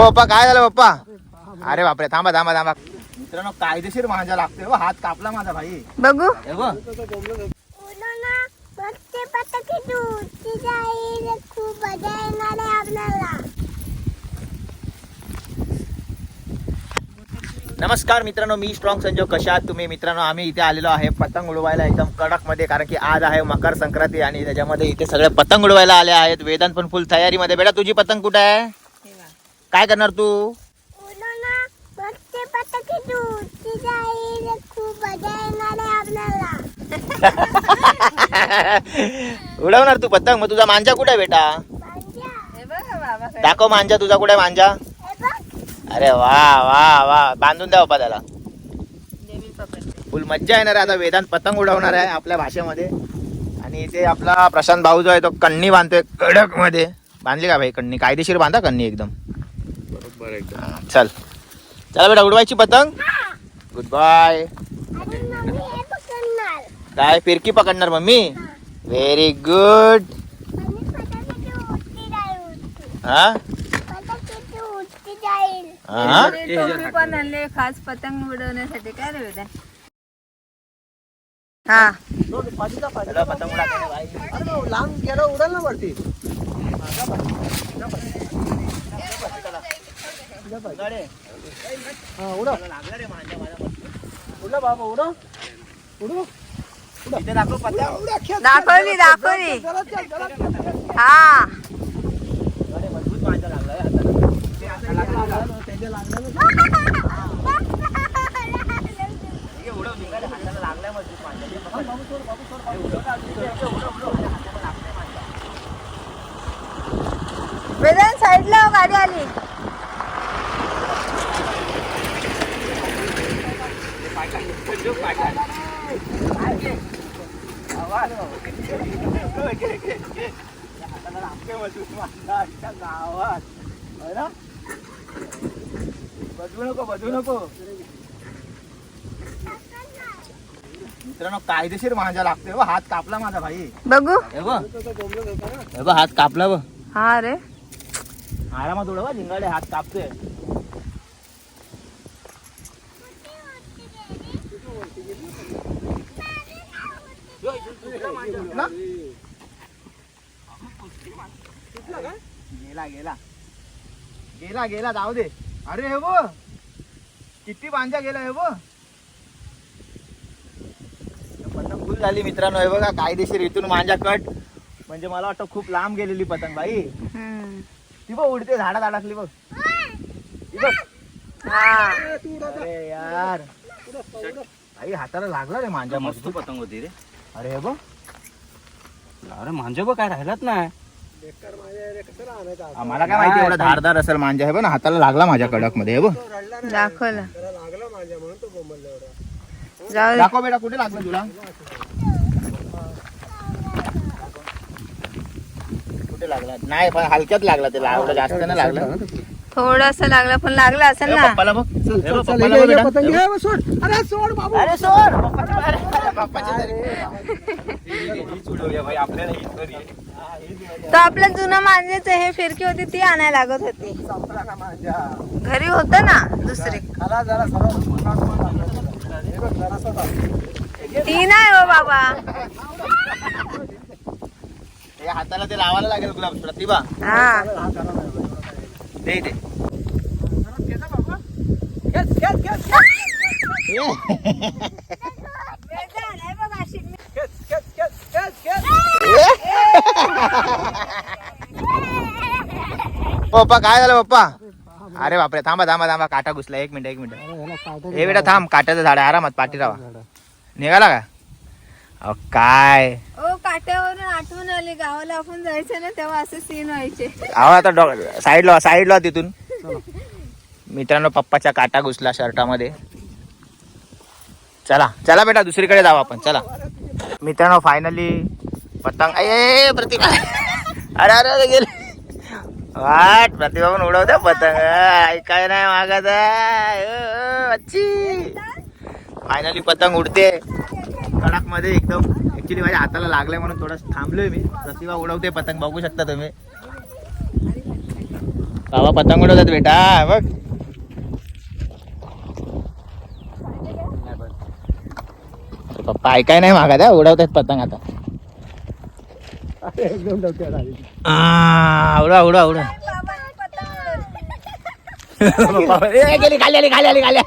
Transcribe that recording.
पप्पा काय झालं पप्पा? अरे बापरे थांबा थांबा थांबा. मित्रांनो कायदेशीर माझा लागतोय हो, हात कापला माझा भाई. बघू. हे बघ. उडवणा मग ते पतंग उडती जाईल खूप मजा येणार आहे आपल्याला. नमस्कार मित्रांनो मी स्ट्रॉंग संजोग. कशा आहात तुम्ही? मित्रांनो आम्ही इथे आलेलो आहे पतंग उडवायला एकदम कडकमध्ये कारण की आज आहे मकर संक्रांती आणि त्याच्यामध्ये इथे सगळे पतंग उडवायला आले आहेत. वेदांत पण फुल तयारीमध्ये. बेटा तुझी पतंग कुठे आहे? काय करणार तू? उडवणार तू पतंग? मग तुझा मांजा कुठे बेटा? हे दाखव मांजा तुझा कुठे मांजा? अरे वा वा वा. बांधून द्या बाबा त्याला फुल मज्जा येणार आहे आता. वेदांत पतंग उडवणार आहे आपल्या भाषेमध्ये. आणि इथे आपला प्रशांत भाऊ जो आहे तो कण्णी बांधतोय कडकमध्ये बांधली का भाई कण्णी कायदेशीर बांधा कण्णी एकदम. हा, चल. चला बेटा उडवायची पतंग. गुड बाय आणि मम्मी हे पकडणार काय फिरकी पकडणार मम्मी? व्हेरी गुड जाईल हा? पतंग उडती जाईल हा अरे, टोपी पण आणले खास पतंग उडवण्यासाठी. काय रे बेटा हा. चला, पतंग माझ्या इथे दाखव पतंग दाखवली दाखवली हा अरे, मजबूत माझ्या लागला रे हाताला. ते हाताला लागला, त्याच्या लागला. ना. हे हाताला लागलाय मजबूत माझ्या. हे पकड. हे उडव ना, अजून. हे उडव, उडव, उडव. हाताला लागलाय माझ्या. वेदांत साईडला हो, गाडी आली आवाज. घे, घे, घे, घे. या हाताला लागतंय मजबूत माझ्या. अख्ख्या गावात. होय ना? बदलू नको बदलू नको मित्रांनो कायदेशीर माझा लागतोय हो, हात कापला माझा भाई बघू हे बघ हे बघ हात कापला बघ हा रे आरामात उडवा झिंगाडे हात कापतोय ना? गेला गेला. गेला गेला जाऊ दे. अरे हे बघ. किती बांजा गेला हे बघ. पतंग फुल झाली मित्रांनो हे बघा कायदेशीर इथून मांजा कट. म्हणजे मला वाटतं खूप लांब गेलेली पतंग बाई. हम्म. ती बघ उडते झाडात अडकली बघ. ती बघ. हा. अरे यार. आई हाताला लागला रे मांजा मस्त मस्त पतंग होती रे. अरे हे बघ. अरे मांजा बघ काय राहिलाच नाही. आम्हाला काय माहिती एवढा धारदार असेल मांजा हे बघ ना हाताला लागला माझ्या कडकमध्ये हे बघ. दाखवलं. जाऊ दे. दाखव बेटा कुठे लागलं तुला? कुठे लागला? नाही पण हलक्यात लागला ते एवढं जास्त नाही लागलं. थोडस लागलं पण लागलं असेल ना. पप्पाला बघ. हे बघ. अरे सोड. अरे. हा. तर. आपलं जुनं मांजेच हे फिरकी होती ती आणायला लागत होती. संपला माझ्या घरी होत ना दुसरी. जरा ती नाही हो बाबा. हे हाताला ते लावायला लागेल गुलाब प्रतिभा. हा. दे दे. पप्पा काय झालं पप्पा? अरे बापरे थांबा थांबा थांबा काटा घुसला. एक मिनिट एक मिनिट. हे बेटा थांब काट्याचं झाड आहे, आरामात पाठी राहा निघाला का? काय? काट्यावरून आठवण आली गावाला आपण जायचं ना तेव्हा असे सीन व्हायचे. अहो आता डॉ साईडला साईडला तिथून. मित्रांनो पप्पाच्या काटा घुसला शर्टामध्ये. चला चला बेटा दुसरीकडे जाऊ आपण चला. मित्रांनो फायनली पतंग ए, प्रतिभा. अरे अरे अरे गेले. वाट प्रतिभा पण उडवते पतंग. ऐकाय नाही मागत अच्छी फायनली पतंग उडते. कडकमध्ये एकदम. ऍक्च्युली माझ्या हाताला लागलंय म्हणून थोडं थांबलोय मी. प्रतिभा उडवते पतंग बघू शकता तुम्ही. बाबा पतंग उडवतात बेटा. बघ. पप्पा ऐकाय नाही मागा त्या उडवतात पतंग आता. उडवा उडवा उडवा. उडवली. पप्पा, ए, गेली खाली आली खाली आली खाली.